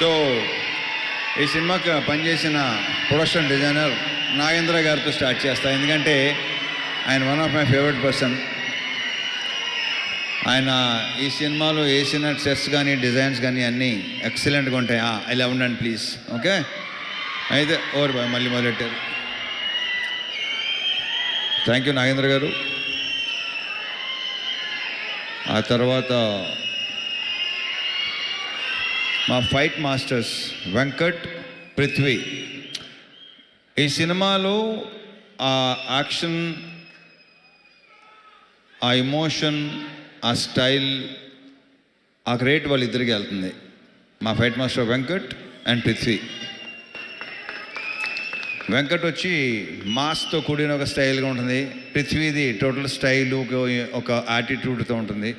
So ఈ సినిమాకి పనిచేసిన ప్రొడక్షన్ డిజైనర్ నాగేంద్ర గారితో స్టార్ట్ చేస్తా. ఎందుకంటే ఆయన one of my favourite person. ఆయన ఈ సినిమాలో వేసిన సెట్స్ కానీ డిజైన్స్ కానీ అన్నీ ఎక్సలెంట్గా ఉంటాయి. ఆ, ఇలా ఉండండి ప్లీజ్. ఓకే? అయితే ఓవర్ బాయ్ మళ్ళీ మొదలెట్టారు. థ్యాంక్ యూ నాగేంద్ర గారు. ఆ తర్వాత మా ఫైట్ మాస్టర్స్ వెంకట్ పృథ్వీ. ఈ సినిమాలో ఆ యాక్షన్ ఆ ఎమోషన్ ఆ స్టైల్ ఆ గ్రేట్ వాళ్ళిద్దరికి వెళ్తుంది. మా fight master Venkat and Prithvi. Venkat వచ్చి మాస్తో కూడిన ఒక స్టైల్గా ఉంటుంది. పృథ్వీది టోటల్ స్టైల్ ఒక యాటిట్యూడ్తో ఉంటుంది.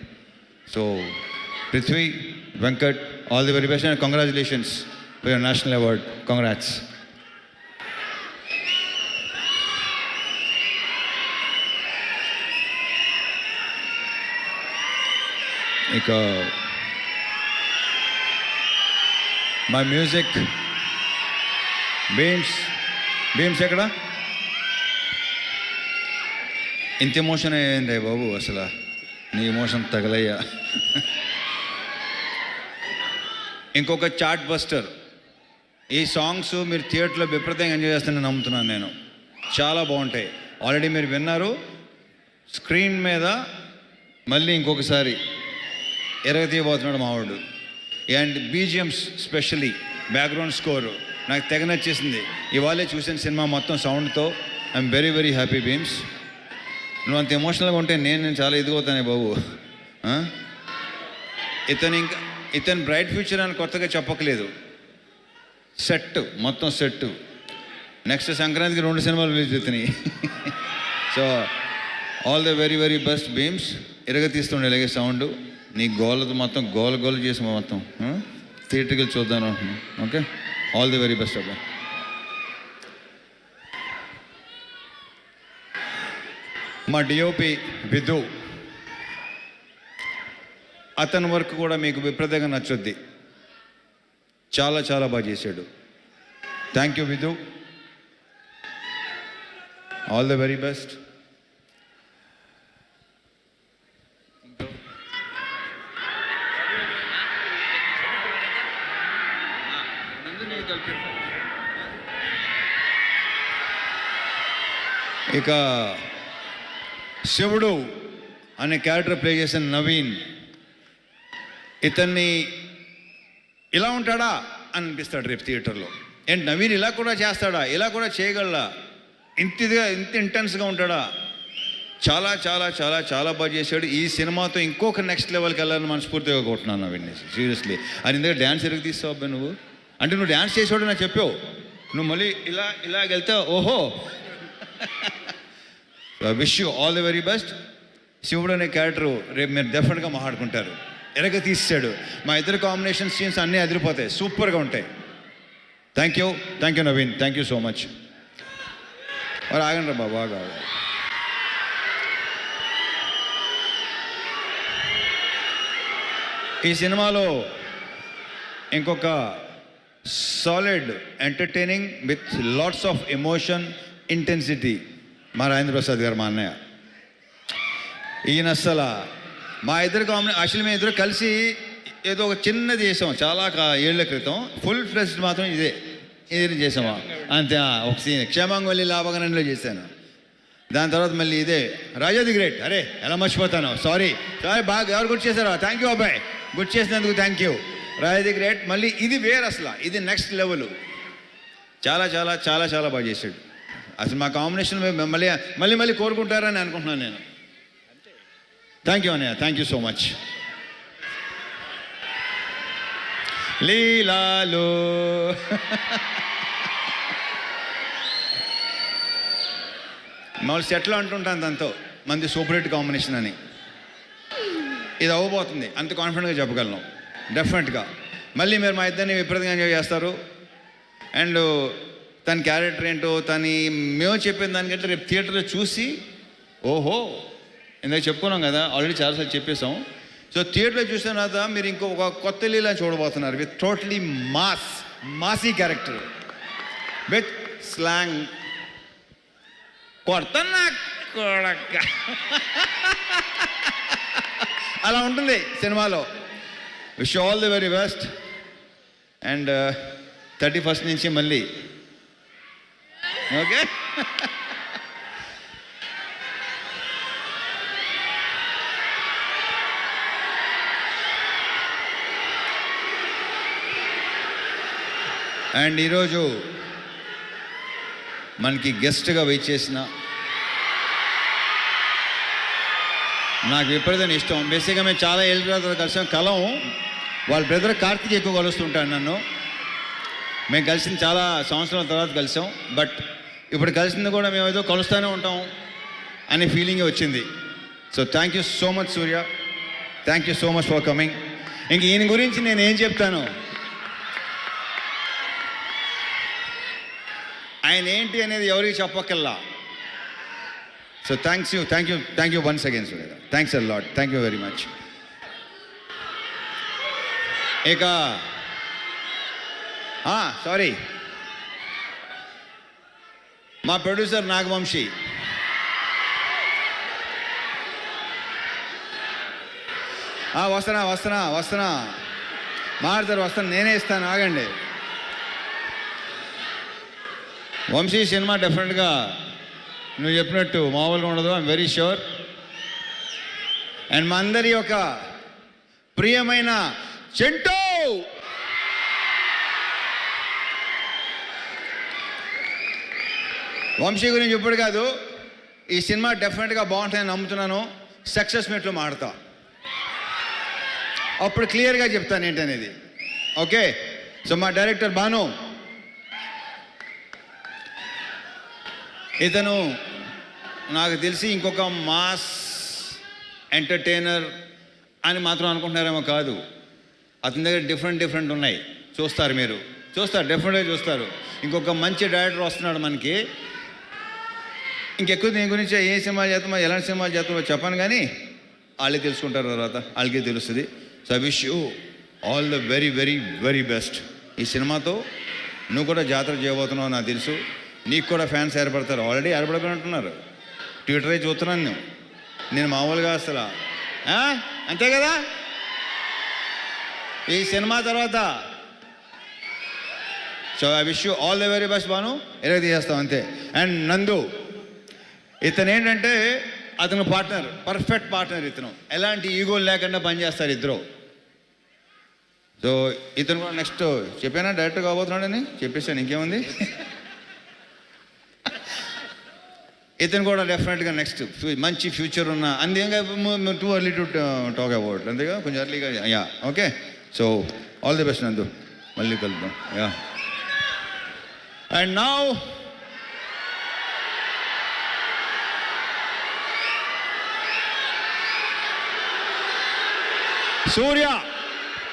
So Prithvi Venkat all the very best and congratulations for your national award congrats ఇక మై మ్యూజిక్ బీమ్స్ బీమ్స్ ఎక్కడ? ఇంత ఎమోషన్ అయ్యింది బాబు అసలు. నీ ఎమోషన్ తగలయ్యా. ఇంకొక చాట్ బస్టర్. ఈ సాంగ్స్ మీరు థియేటర్లో విపరీతంగా ఎంజాయ్ చేస్తానని నమ్ముతున్నాను నేను. చాలా బాగుంటాయి. ఆల్రెడీ మీరు విన్నారు. స్క్రీన్ మీద మళ్ళీ ఇంకొకసారి ఎరగతీయబోతున్నాడు మావాడు and BGMs specially background score నాకు తెగ నచ్చేసింది. ఇవాళే చూసిన సినిమా మొత్తం సౌండ్తో I'm very very happy Bheems నువ్వు అంత ఎమోషనల్గా ఉంటే నేను నేను చాలా ఇదిగోతానే బాబు. ఇతను ఇంకా ఇతను బ్రైట్ ఫ్యూచర్ అని కొత్తగా చెప్పకలేదు. సెట్ మొత్తం సెట్ నెక్స్ట్ సంక్రాంతికి రెండు సినిమాలు రిలీజ్ అవుతున్నాయి. So all the very very best Bheems ఇరగ తీస్తుండే ఇలాగే సౌండ్. నీ గోలతో మొత్తం గోల గోల చేసి మొత్తం థియేటర్కి వెళ్ళి చూద్దాం అనుకుంటున్నాం okay? All the very best అబ్బా. మా డిఓపి విధు అతని వర్క్ కూడా మీకు విపరీతంగా నచ్చుద్ది. చాలా చాలా బాగా చేశాడు. Thank you Vidhu all the very best ఇక శివుడు అనే క్యారెక్టర్ ప్లే చేసిన నవీన్ ఇతన్ని ఇలా ఉంటాడా అనిపిస్తాడు రేపు థియేటర్లో. ఏంటి నవీన్ ఇలా కూడా చేస్తాడా? ఇలా కూడా చేయగలడా? ఇంత ఇదిగా ఇంత ఇంటెన్స్గా ఉంటాడా? చాలా చాలా చాలా చాలా బాగా చేశాడు. ఈ సినిమాతో ఇంకొక నెక్స్ట్ లెవెల్కి వెళ్ళాలని మనస్ఫూర్తిగా కొట్టున్నాను నవీన్ సీరియస్లీ. అని ఇందులో డ్యాన్స్ ఎరుగు తీస్తావు అబ్బాయి నువ్వు? అంటే నువ్వు డ్యాన్స్ చేసాడు నాకు చెప్పావు. నువ్వు మళ్ళీ ఇలా ఇలా వెళ్తే ఓహో! Wish you all the very best శివుడు అనే క్యారెక్టర్ రేపు మీరు డెఫినెట్గా మాట్లాడుకుంటారు ఎరగ తీసాడు మా ఇద్దరు కాంబినేషన్ సీన్స్ అన్నీ అదిరిపోతాయి. సూపర్గా ఉంటాయి. Thank you thank you Naveen thank you so much మరి ఆగండి రా బాగా ఈ సినిమాలో ఇంకొక solid entertaining with lots of emotion intensity మా రాజేంద్ర ప్రసాద్ గారు మా అన్నయ్య. ఈయన అసలు మా ఇద్దరు కాంబినే అసలు మేము ఇద్దరు కలిసి ఏదో ఒక చిన్నది చేసాం చాలా ఏళ్ళ క్రితం ఫుల్ ఫ్లెస్డ్ మాత్రం ఇదే. ఇది చేసాము? అంతే ఒక సీన్ క్షేమంగొల్లి లాభగనంలో చేశాను. దాని తర్వాత మళ్ళీ ఇదే. రాజాది గ్రేట్. అరే ఎలా మర్చిపోతాను. సారీ సారీ బాగా ఎవరు గుర్తు చేశారు? థ్యాంక్ యూ అబ్బాయి. గుర్తు చేసినందుకు థ్యాంక్ యూ రాజాది గ్రేట్. మళ్ళీ ఇది వేరు అసలు. ఇది నెక్స్ట్ లెవెల్ చాలా చాలా చాలా చాలా బాగా చేశాడు. అసలు మా కాంబినేషన్ మళ్ళీ మళ్ళీ మళ్ళీ కోరుకుంటారని అనుకుంటున్నాను నేను. థ్యాంక్ యూ అన్నయ్య థ్యాంక్ యూ సో మచ్ లీలాలు మామూలు సెట్లో అంటుంటాను దాంతో. మంది సూపర్ హిట్ కాంబినేషన్ అని. ఇది అవ్వబోతుంది. అంత కాన్ఫిడెంట్గా చెప్పగలను. డెఫినెట్గా మళ్ళీ మీరు మా ఇద్దరిని విపరీతంగా ఎంజాయ్ చేస్తారు. అండ్ తన క్యారెక్టర్ ఏంటో తని మేము చెప్పిన దానికంటే రేపు థియేటర్లో చూసి ఓహో! ఇందాక చెప్పుకున్నాం కదా ఆల్రెడీ చాలాసార్లు చెప్పేసాం సో థియేటర్లో చూసిన తర్వాత మీరు ఇంకో ఒక కొత్త లీలా చూడబోతున్నారు with totally mass massy character with slang కొడతన్నా కొడక. అలా ఉంటుంది సినిమాలో. Wish all the very best and thirty first నుంచి మళ్ళీ. ఓకే అండ్ ఈరోజు మనకి గెస్ట్గా వెయిట్ చేసిన నాకు విపరీతం ఇష్టం. బేసిక్గా మేము చాలా ఏళ్ళ తర్వాత కలిసాం. కలం వాళ్ళ బ్రదర్ కార్తీక్ ఎక్కువ కలుస్తుంటాడు నన్ను. మేము కలిసిన చాలా సంవత్సరాల తర్వాత కలిసాం. బట్ ఇప్పుడు కలిసింది కూడా మేము ఏదో కలుస్తూనే ఉంటాం అనే ఫీలింగ్ వచ్చింది. So thank you so much Surya. Thank you so much for coming. ఇంక ఈయన గురించి నేను ఏం చెప్తాను? ఆయన ఏంటి అనేది ఎవరికి చెప్పక్కల్లా so thanks you thank you thank you once again సురేద thanks a lot thank you very much ఇక సారీ మా ప్రొడ్యూసర్ నాగవంశీ. Ah, వస్తున్నా వస్తున్నా వస్తున్నా. మారుతారు వస్తాను నేనే ఇస్తాను ఆగండి. వంశీ సినిమా డెఫినెట్గా నువ్వు చెప్పినట్టు మామూలుగా ఉండదు ఐఎమ్ వెరీ షూర్ అండ్ మా అందరి యొక్క ప్రియమైన చెంటో! వంశీ గురించి ఇప్పుడు కాదు ఈ సినిమా డెఫినెట్గా బాగుంటుందని నమ్ముతున్నాను సక్సెస్ మెట్లు మాడతా. అప్పుడు క్లియర్గా చెప్తాను ఏంటనేది. ఓకే? సో మా డైరెక్టర్ బాను ఇతను నాకు తెలిసి ఇంకొక మాస్ ఎంటర్టైనర్ అని మాత్రం అనుకుంటున్నారేమో కాదు. అతని దగ్గర డిఫరెంట్ డిఫరెంట్ ఉన్నాయి. చూస్తారు మీరు. చూస్తారు డెఫినెట్గా చూస్తారు. ఇంకొక మంచి డైరెక్టర్ వస్తున్నాడు మనకి. ఇంకెక్కువ దీని గురించి ఏ సినిమా చేస్తామో ఎలాంటి సినిమా చేస్తామో చెప్పను కానీ వాళ్ళే తెలుసుకుంటారు తర్వాత. వాళ్ళకే తెలుస్తుంది. So I wish you all the very very very best ఈ సినిమాతో నువ్వు కూడా జాతర చేయబోతున్నావు నాకు తెలుసు. నీకు కూడా ఫ్యాన్స్ ఏర్పడతారు. ఆల్రెడీ ఏర్పడిపోయినట్టున్నారు. ట్విట్టరే చూస్తున్నాను నేను నేను మామూలుగా అసలు అంతే కదా? ఈ సినిమా తర్వాత so I wish you all the very best Banu ఎలా తీసేస్తాం అంతే. అండ్ నందు ఇతను ఏంటంటే అతను పార్ట్నర్ పర్ఫెక్ట్ పార్ట్నర్ ఇతను. ఎలాంటి ఈగోలు లేకుండా పనిచేస్తారు ఇద్దరు. సో ఇతను కూడా నెక్స్ట్ చెప్పానా? డైరెక్ట్ కాబోతున్నాడని? చెప్పేసాను ఇంకేముంది? ఇతను కూడా డెఫినెట్గా నెక్స్ట్ మంచి ఫ్యూచర్ ఉన్న అందుకే too early to talk about అంతేగా కొంచెం అర్లీగా ya okay so all the best Nandu మళ్ళీ కలుద్దాం యా అండ్ నౌ సూర్య